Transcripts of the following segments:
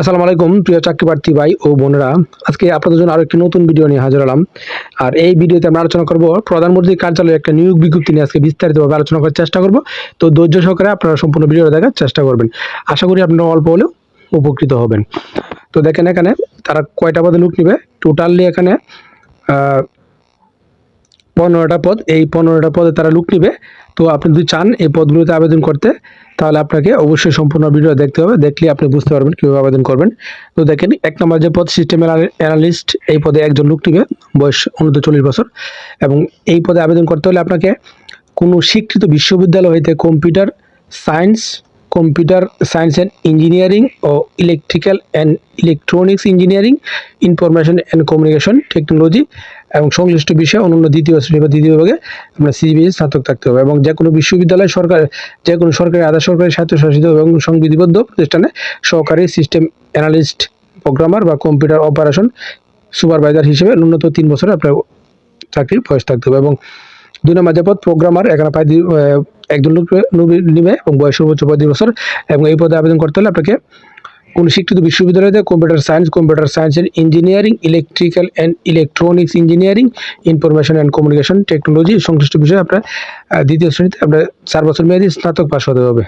আসসালামু আলাইকুম, প্রিয় চাকরি প্রার্থী ভাই ও বোনেরা। আজকে আপনাদের জন্য আরও একটি নতুন ভিডিও নিয়ে হাজির হলাম। আর এই ভিডিওতে আমরা আলোচনা করব প্রধানমন্ত্রীর কার্যালয়ে একটা নিয়োগ বিজ্ঞপ্তি নিয়ে আজকে বিস্তারিতভাবে আলোচনা করার চেষ্টা করব। তো ধৈর্য সহকারে আপনারা সম্পূর্ণ ভিডিও দেখার চেষ্টা করবেন। আশা করি আপনারা অল্প হলেও উপকৃত হবেন। তো দেখেন এখানে তারা কয়টা পদে লুক নেবে? টোটালি এখানে পনেরোটা পদ, এই পনেরোটা পদে তারা লুক নিবে। তো আপনি যদি চান এই পদগুলোতে আবেদন করতে, তাহলে আপনাকে অবশ্যই সম্পূর্ণ ভিডিও দেখতে হবে দেখলে আপনি বুঝতে পারবেন কীভাবে আবেদন করবেন। তো দেখেন, এক নম্বর যে পদ সিস্টেম অ্যানালিস্ট এই পদে একজন লোক নিবে, বয়স অনূর্ধ্ব চল্লিশ বছর। এবং এই পদে আবেদন করতে হলে আপনাকে কোনো স্বীকৃত বিশ্ববিদ্যালয় হইতে computer science computer science and engineering O electrical and electronics engineering information and communication technology এবং সংশ্লিষ্ট বিষয়ে অন্যান্য দ্বিতীয় শ্রেণি বা দ্বিতীয় বিভাগে আমরা সিবিএস স্নাতক থাকতে হবে এবং যে কোনো বিশ্ববিদ্যালয় সরকার, যে কোনো সরকারি, আধা সরকারি, স্বায়ত্তশাসিত এবং সংবিধিবদ্ধ প্রতিষ্ঠানে সহকারী সিস্টেম অ্যানালিস্ট প্রোগ্রামার বা কম্পিউটার অপারেশন সুপারভাইজার হিসেবে ন্যূনতম তিন বছর আপনার চাকরির বয়স থাকতে হবে এবং দুই নম্বর যে পদ প্রোগ্রামার এখানে প্রায় একজন লোক নিবে এবং বয়স সর্বোচ্চ পঁয়ত্রিশ বছর এবং এই পদে আবেদন করতে হলে আপনাকে কোন স্বীকৃত বিশ্ববিদ্যালয়তে computer science computer science and engineering electrical and electronics engineering information and communication technology সংশ্লিষ্ট বিষয়ে আপনার দ্বিতীয় শ্রেণীতে আপনার চার বছর মেয়াদী স্নাতক পাস হতে হবে।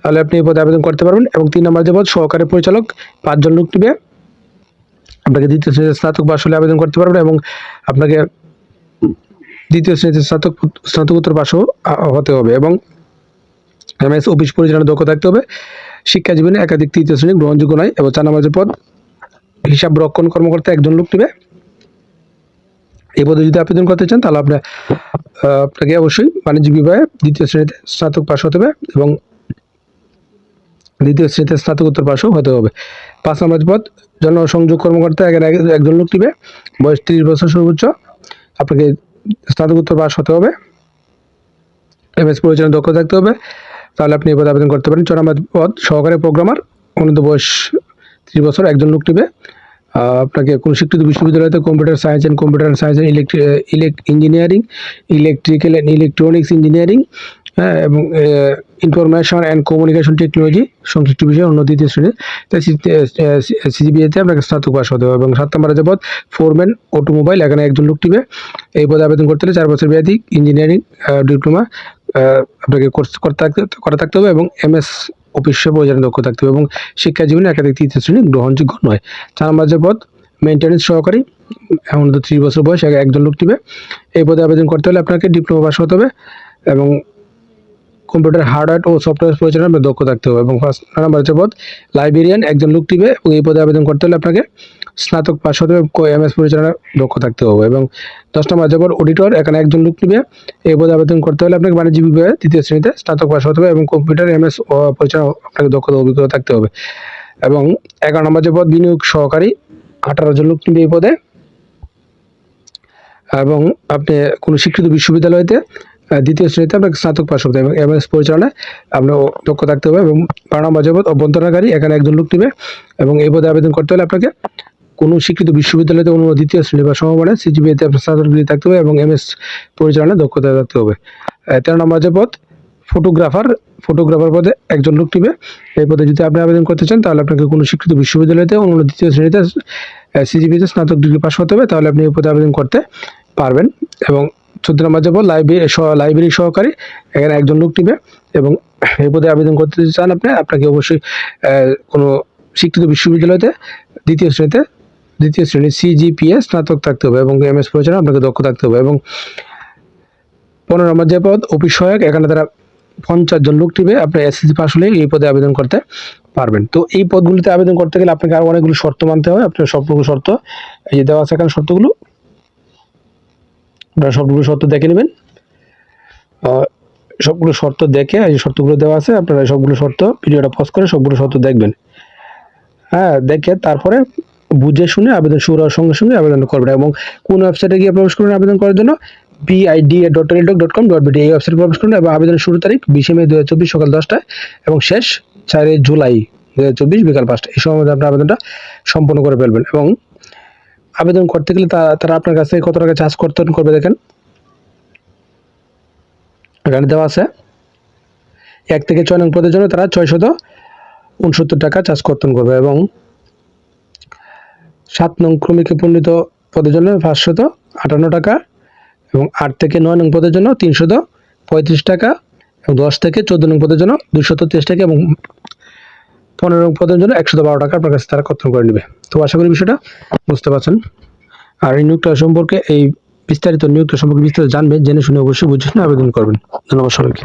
তাহলে আপনি এই পদে আবেদন করতে পারবেন এবং তিন নম্বর যে পদ, সহকারী পরিচালক পাঁচজন লোক নেবে আপনাকে দ্বিতীয় শ্রেণীতে স্নাতক পাস হলে আবেদন করতে পারবেন এবং আপনাকে দ্বিতীয় শ্রেণীতে স্নাতক স্নাতকোত্তর পাশও হতে হবে এবং এমএস, অফিস পরিচালনার দক্ষ থাকতে হবে। শিক্ষা জীবনে একাধিক তৃতীয় শ্রেণি গ্রহণযোগ্য নয় এবং চার নম্বর পদ, হিসাব রক্ষণ কর্মকর্তা একজন লোক নেবে। এই পদে যদি আবেদন করতে চান, তাহলে আপনার আপনাকে অবশ্যই বাণিজ্যিক বিভাগে দ্বিতীয় শ্রেণীতে স্নাতক পাশ হতে হবে এবং দ্বিতীয় শ্রেণীতে স্নাতকোত্তর পাশও হতে হবে। পাঁচ নম্বর পদ, জনসংযোগ কর্মকর্তা একজন লোক নেবে। বয়স তিরিশ বছর সর্বোচ্চ। আপনাকে স্নাতকোত্তর পাস হতে হবে। এমএস পরিচালনা দক্ষ থাকতে হবে। তাহলে আপনি এই পদে আবেদন করতে পারেন। নম্বর পদ সহকারী প্রোগ্রামার অনুদ বয়স ত্রিশ বছর, একজন লোক নেবে। আপনাকে কোন স্বীকৃত বিশ্ববিদ্যালয়তে computer science and computer science and ইলেকট্রি, ইলেক, engineering, electrical and electronics engineering হ্যাঁ এবং ইনফরমেশন অ্যান্ড কমিউনিকেশন টেকনোলজি সংশ্লিষ্ট বিষয়ে অন্য দ্বিতীয় শ্রেণি তাই সিজিবিএতে আপনাকে স্নাতক পাস হতে হবে এবং সাত নম্বরে যে পদ ফোরম্যান অটোমোবাইল এখানে একজন লোক টিবে এই পদে আবেদন করতে হলে চার বছর মেয়াদী ইঞ্জিনিয়ারিং ডিপ্লোমা আপনাকে কোর্স করতে করা থাকতে হবে এবং এমএস অফিস পরিচালনা দক্ষ থাকতে হবে এবং শিক্ষা জীবনে একাধিক তৃতীয় শ্রেণি গ্রহণযোগ্য নয়। চার নম্বর যে পদ মেনটেন্যান্স সহকারী এমন তো ত্রিশ বছর বয়স একজন লোক টিবে এই পদে আবেদন করতে হলে আপনাকে ডিপ্লোমা পাস হতে হবে এবং কম্পিউটার হার্ডওয়্যার ও সফটওয়্যার পরিচালনা আপনার দক্ষ থাকতে হবে। এবং ফার্স্ট নাম্বার হচ্ছে পদ লাইব্রেরিয়ান একজন লোক টিবে এবং এই পদে আবেদন করতে হলে আপনাকে স্নাতক পাশ হতে হবে এমএস পরিচালনা দক্ষ থাকতে হবে। এবং দশ নম্বর হচ্ছে পদ অডিটর এখানে একজন লোক নিবে এই পদে আবেদন করতে হলে আপনাকে বাণিজ্য বিভাগে তৃতীয় শ্রেণীতে স্নাতক পাশ হতে হবে এবং কম্পিউটার এমএস পরিচালনা আপনাকে দক্ষতা অভিজ্ঞতা থাকতে হবে। এবং এগারো নম্বর যে পদ বিনিয়োগ সহকারী, আঠারো জন লোক নিবে এই পদে। এবং আপনি কোনো শিক্ষিত বিশ্ববিদ্যালয়তে দ্বিতীয় শ্রেণীতে আপনাকে স্নাতক পাশ করতে হবে এবং এমএস পরিচালনায় আপনার দক্ষ থাকতে হবে এবং বারো নম্বর অভ্যন্তরণকারী এখানে একজন লোক নেবে এবং এই পদে আবেদন করতে হলে আপনাকে কোনো স্বীকৃত বিশ্ববিদ্যালয়তে অনুমোদিত দ্বিতীয় শ্রেণি বা সমমানের সিজিবিএতে আপনার স্নাতক ডিগ্রি থাকতে হবে এবং এমএস পরিচালনায় দক্ষতা থাকতে হবে। তেরো নম্বর যে পদ ফটোগ্রাফার ফটোগ্রাফার পদে একজন লোক নেবে। এই পদে যদি আপনি আবেদন করতে চান, তাহলে আপনাকে কোনো স্বীকৃত বিশ্ববিদ্যালয়তে অনুমোদিত দ্বিতীয় শ্রেণীতে সিজিবিতে স্নাতক ডিগ্রি পাস করতে হবে। তাহলে আপনি এই পদে আবেদন করতে পারবেন এবং চোদ্দ নম্বর যাব লাইব্রেরি লাইব্রেরি সহকারী এখানে একজন লোক নেবে এবং এই পদে আবেদন করতে চান আপনি, আপনাকে অবশ্যই কোনো শিক্ষিত বিশ্ববিদ্যালয়তে দ্বিতীয় শ্রেণীতে, দ্বিতীয় শ্রেণি সিজিপিএ স্নাতক থাকতে হবে এবং এম এস পরিচালনা আপনাকে দক্ষ থাকতে হবে এবং পনেরো নম্বর যে পদ, অফিস সহায়ক, এখানে তারা পঞ্চাশ জন লোক টিবে আপনি এসএসসি পাস হলে এই পদে আবেদন করতে পারবেন। তো এই পদগুলিতে আবেদন করতে গেলে আপনাকে আরও অনেকগুলো শর্ত মানতে হবে আপনার সবগুলো শর্ত এই যে দেওয়া আছে এখানে শর্তগুলো। আপনারা সবগুলো শর্ত দেখে নেবেন। সবগুলো শর্ত দেখে এই শর্তগুলো দেওয়া আছে, আপনারা সবগুলো শর্ত, ভিডিওটা পজ করে সবগুলো শর্ত দেখবেন। হ্যাঁ দেখে তারপরে বুঝে শুনে আবেদন শুরু হওয়ার সঙ্গে সঙ্গে আবেদন করবেন এবং কোন ওয়েবসাইটে গিয়ে প্রবেশ করবেন আবেদন করার জন্য BIDA dot Teletalk dot com dot BD এই ওয়েবসাইটে প্রবেশ করুন এবং আবেদনের শুরু তারিখ বিশে মে দু হাজার চব্বিশ সকাল দশটায় এবং শেষ চারে জুলাই দু হাজার চব্বিশ বিকাল পাঁচটা এই সময় মধ্যে আপনার আবেদনটা সম্পন্ন করে ফেলবেন এবং আবেদন করতে গেলে তারা আপনার কাছে কত টাকা চার্জ করতে করবে দেখেন। এখানে দেওয়া আছে, এক থেকে ছয় নং পদের জন্য তারা ছয়শত উনসত্তর টাকা চার্জ কর্তন করবে এবং সাত নং ক্রমিকে পণ্ডিত পদের জন্য পাঁচশত আটান্ন টাকা এবং আট থেকে নয় নং পদের জন্য তিনশত পঁয়ত্রিশ টাকা এবং দশ থেকে চোদ্দ নং পদের জন্য দুশত তেইশ টাকা এবং পনেরো পদের জন্য একশত বারো টাকা আপনার কাছে তারা কর্তন করে নেবে। তো আশা করি বিষয়টা বুঝতে পারছেন। আর এই নিয়োগটা সম্পর্কে এই বিস্তারিত নিয়োগটা সম্পর্কে বিস্তারিত জানবেন, জেনে শুনে অবশ্যই বুঝে আবেদন করবেন। ধন্যবাদ সবাইকে।